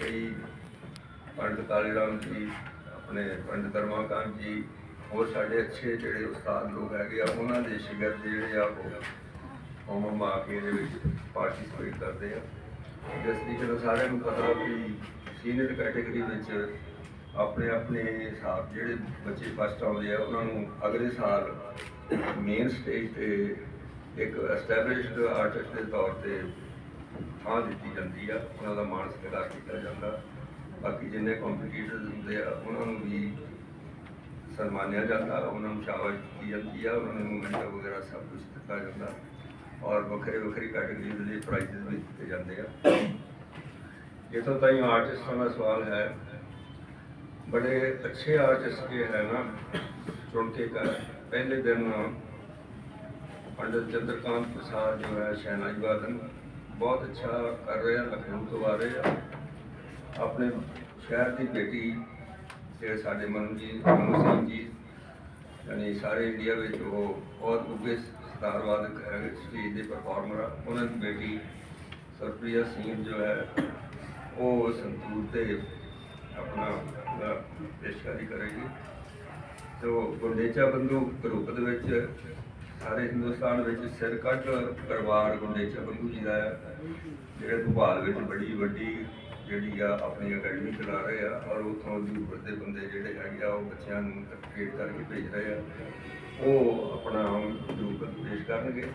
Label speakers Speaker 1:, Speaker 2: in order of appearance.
Speaker 1: ਕਈ ਪੰਡਤ ਕਾਲੇ ਰਾਮ ਜੀ, ਆਪਣੇ ਪੰਡਤ ਰਮਾਕਾਂਤ ਜੀ, ਹੋਰ ਸਾਡੇ ਅੱਛੇ ਜਿਹੜੇ ਉਸਤਾਦ ਲੋਕ ਹੈਗੇ ਆ, ਉਹਨਾਂ ਦੇ ਸ਼ਿਗਰ ਜਿਹੜੇ ਆ ਉਹ ਹੋਮ ਮਾ ਕੇ ਇਹਦੇ ਵਿੱਚ ਪਾਰਟਿਸਿਪੇਟ ਕਰਦੇ ਆ। ਜਿਸ ਦੀ ਜਦੋਂ ਸਾਰਿਆਂ ਨੂੰ ਪਤਾ ਵੀ ਸੀਨੀਅਰ ਕੈਟਾਗਰੀ ਵਿੱਚ ਆਪਣੇ ਆਪਣੇ ਹਿਸਾਬ ਜਿਹੜੇ ਬੱਚੇ ਫਸਟ ਆਉਂਦੇ ਆ, ਉਹਨਾਂ ਨੂੰ ਅਗਲੇ ਸਾਲ ਮੇਨ ਸਟੇਜ ਤੇ ਇੱਕ ਐਸਟੈਬਲਿਸ਼ਡ ਆਰਟਿਸਟ ਦੇ ਤੌਰ ਤੇ ਥਾਂ ਦਿੱਤੀ ਜਾਂਦੀ ਆ, ਉਹਨਾਂ ਦਾ ਮਾਣ ਸਤਿਕਾਰ ਕੀਤਾ ਜਾਂਦਾ। ਬਾਕੀ ਜਿੰਨੇ ਕੰਪੀਟੀਟਰ ਹੁੰਦੇ ਆ, ਉਹਨਾਂ ਨੂੰ ਵੀ ਸਨਮਾਨਿਆ ਜਾਂਦਾ, ਉਹਨਾਂ ਨੂੰ ਸ਼ਾਬਾਸ਼ ਦਿੱਤੀ ਜਾਂਦੀ ਆ, ਉਹਨਾਂ ਨੂੰ ਮੈਡਲ ਵਗੈਰਾ ਸਭ ਕੁਝ ਦਿੱਤਾ ਜਾਂਦਾ। ਔਰ ਵੱਖਰੇ ਵੱਖਰੇ ਕੈਟਾਗਰੀਜ਼ ਦੇ ਪ੍ਰਾਈਜ਼ ਵੀ ਦਿੱਤੇ ਜਾਂਦੇ ਆ। ਜਿੱਥੋਂ ਤਾਈ ਆਰਟਿਸਟਾਂ ਦਾ ਸਵਾਲ ਹੈ, ਬੜੇ ਅੱਛੇ ਆਰਟਿਸਟ ਕੇ ਹੈ ਨਾ ਚੁਣ ਕੇ ਕਰ ਪਹਿਲੇ ਦਿਨ ਪੰਡਤ ਚੰਦਰਕਾਂਤ ਪ੍ਰਸਾਦ ਜੋ ਹੈ ਸ਼ੈਨਾਈ ਬਾਦਨ ਬਹੁਤ ਅੱਛਾ ਕਰ ਰਹੇ ਆ, ਲਖਨਊ ਤੋਂ ਆ ਰਹੇ ਆ। ਆਪਣੇ ਸ਼ਹਿਰ ਦੀ ਬੇਟੀ ਜਿਹੜੇ ਸਾਡੇ ਮਨੂ ਜੀ, ਮਨੂ ਸਿੰਘ ਜੀ, ਯਾਨੀ ਸਾਰੇ ਇੰਡੀਆ ਵਿੱਚ ਉਹ ਬਹੁਤ ਉੱਗੇ ਸਤਾਰਵਾਦਕ ਹੈ ਸਟੇਜ ਦੇ ਪਰਫਾਰਮਰ ਆ। ਉਹਨਾਂ ਦੀ ਬੇਟੀ ਸਰਪ੍ਰੀਆ ਸਿੰਘ ਜੋ ਹੈ, ਉਹ ਸੰਤੂਰ ਤੇ ਆਪਣਾ ਪੇਸ਼ਕਾਰੀ ਕਰੇਗੀ। ਤੋ ਗੁੰਡੇਚਾ ਬੰਧੂ ਗਰੁੱਪ ਦੇ ਵਿੱਚ ਸਾਰੇ ਹਿੰਦੁਸਤਾਨ ਵਿੱਚ ਸਿਰ ਸਿਰਕੱਢ ਪਰਿਵਾਰ ਗੁੰਡੇਚਾ ਬੰਧੂ ਜੀ ਦਾ ਹੈ ਜਿਹੜੇ ਭੋਪਾਲ ਵਿੱਚ ਬੜੀ ਵੱਡੀ ਜਿਹੜੀ ਆ ਆਪਣੀ ਅਕੈਡਮੀ ਚਲਾ ਰਹੇ ਆ ਔਰ ਉਥੋਂ ਦੂਰ ਦੇ ਬੰਦੇ ਜਿਹੜੇ ਹੈਗੇ ਆ ਉਹ ਬੱਚਿਆਂ ਨੂੰ ਟ੍ਰੇਡ ਕਰਕੇ ਭੇਜ ਰਹੇ ਆ, ਉਹ ਆਪਣਾ ਗਰੁੱਪ ਪੇਸ਼ ਕਰਨਗੇ।